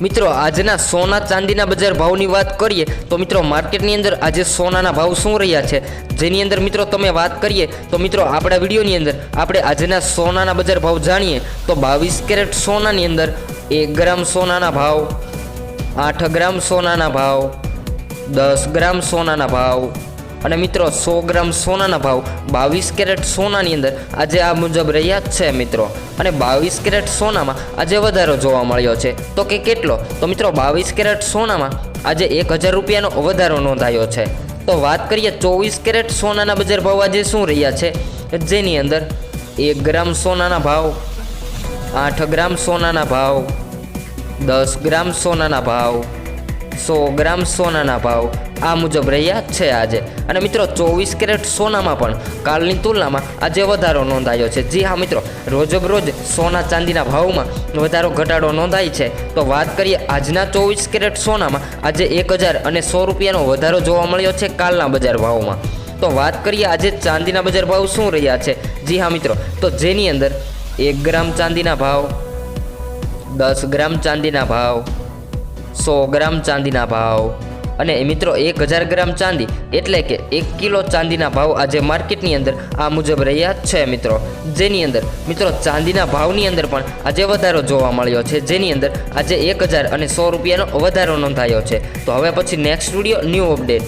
મિત્રો, આજના સોના ચાંદીના બજાર ભાવની વાત કરીએ, તો મિત્રો માર્કેટની અંદર આજે સોનાના ભાવ શું રહ્યા છે? જેની અંદર મિત્રો તમે વાત કરીએ, તો મિત્રો આપણા વિડીયોની અંદર આપણે આજના સોનાના બજાર ભાવ જાણીએ, તો બાવીસ કેરેટ સોનાની અંદર એક ગ્રામ સોનાના ભાવ, આઠ ગ્રામ સોનાના ભાવ, દસ ગ્રામ સોનાના ભાવ અને મિત્રો સો ગ્રામ સોનાના ભાવ બાવીસ કેરેટ સોનાની અંદર આજે આ મુજબ રહ્યા જ છે મિત્રો. અને બાવીસ કેરેટ સોનામાં આજે વધારો જોવા મળ્યો છે. તો કે કેટલો? તો મિત્રો બાવીસ કેરેટ સોનામાં આજે એક હજાર રૂપિયાનો વધારો નોંધાયો છે. તો વાત કરીએ ચોવીસ કેરેટ સોનાના બજાર ભાવ આજે શું રહ્યા છે? જેની અંદર એક ગ્રામ સોનાના ભાવ, આઠ ગ્રામ સોનાના ભાવ, દસ ગ્રામ સોનાના ભાવ સો ગ્રામ સોનાના ભાવ આ મુજબ રહ્યા છે આજે. અને મિત્રો, ચોવીસ કેરેટ સોનામાં પણ કાલની તુલનામાં આજે વધારો નોંધાયો છે. જી હા મિત્રો, રોજબરોજ સોના ચાંદીના ભાવમાં વધારો, ઘટાડો નોંધાય છે. તો વાત કરીએ આજના ચોવીસ કેરેટ સોનામાં. આજે એક હજાર અને સો રૂપિયાનો વધારો જોવા મળ્યો છે કાલના બજાર ભાવમાં. તો વાત કરીએ આજે ચાંદીના બજાર ભાવ શું રહ્યા છે? જી હા મિત્રો, તો જેની અંદર એક ગ્રામ ચાંદીના ભાવ, દસ ગ્રામ ચાંદીના ભાવ સો ગ્રામ ચાંદીના ભાવ. અને મિત્રો, એક હજાર ગ્રામ ચાંદી એટલે કે એક કિલો ચાંદીના ભાવ આજે માર્કેટની અંદર આ મુજબ રહ્યા છે મિત્રો. જેની અંદર, મિત્રો, ચાંદીના ભાવની અંદર પણ આજે વધારો જોવા મળ્યો છે. જેની અંદર આજે એક હજાર અને સો રૂપિયાનો વધારો નોંધાયો છે. તો હવે પછી નેક્સ્ટ વીડિયો ન્યૂ અપડેટ